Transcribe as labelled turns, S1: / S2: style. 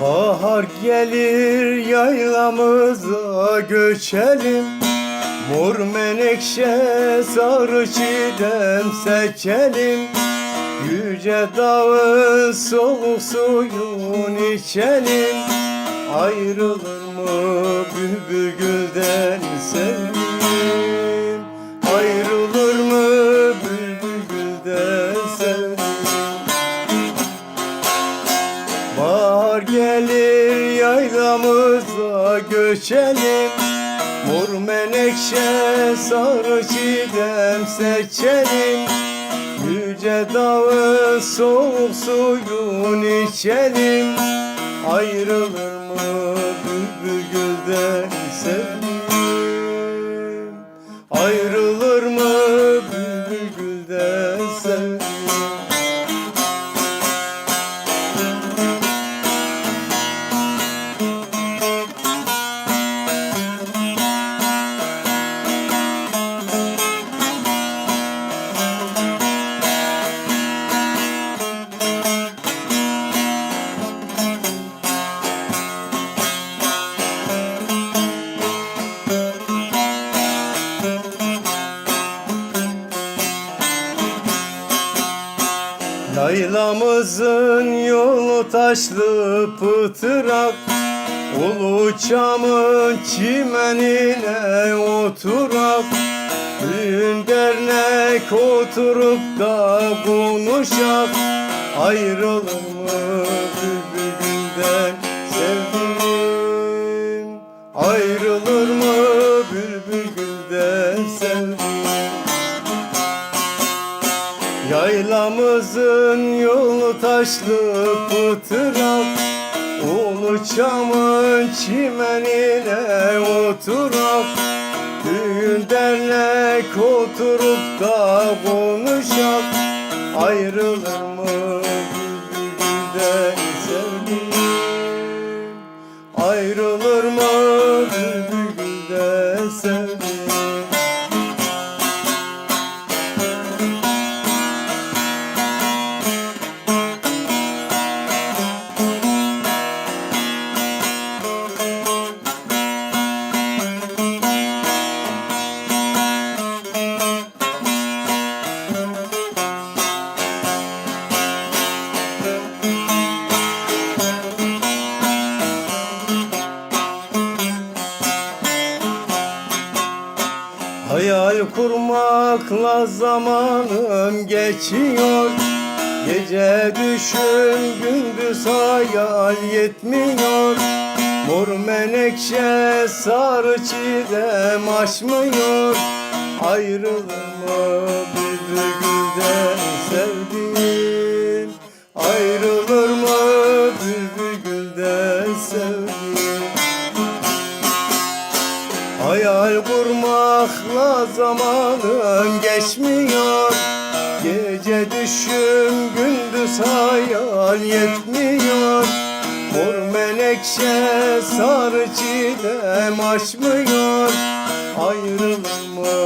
S1: Bahar gelir yaylamıza göçelim. Mor menekşe sarı çiğdem seçelim. Yüce dağın soğuk suyun içelim. Ayrılır mı bülbül gülden sevdiğim göçelim Mor menekşe sarı çiğdem seçelim. Yüce dağın soğuk suyun içelim. Ayrılır mı bülbül gülden sevdiğim Ayrılır Yaylamızın yolu taşlı pıtırak Ulu çamın çimenine oturak Düğün dernek oturup da konuşak. Ayrılır mı gülden sevdiğim Ayrılır mı Yaylamızın yolu taşlı pıtırak Ulu çamın çimenine oturak Düğün dernek oturup da konuşak Ayrılır kurmakla zamanım geçiyor. Gece düşün gündüz hayal yetmiyor. Mor menekşe sarı çiğdem aşmıyor. Ayrılır mı bülbül gülden sevdiğim Ayrılır Hayal kurmakla zamanım geçmiyor. Gece düşüm gündüz hayal yetmiyor. Mor menekşe sarı çiğdem açmıyor Ayrılır mı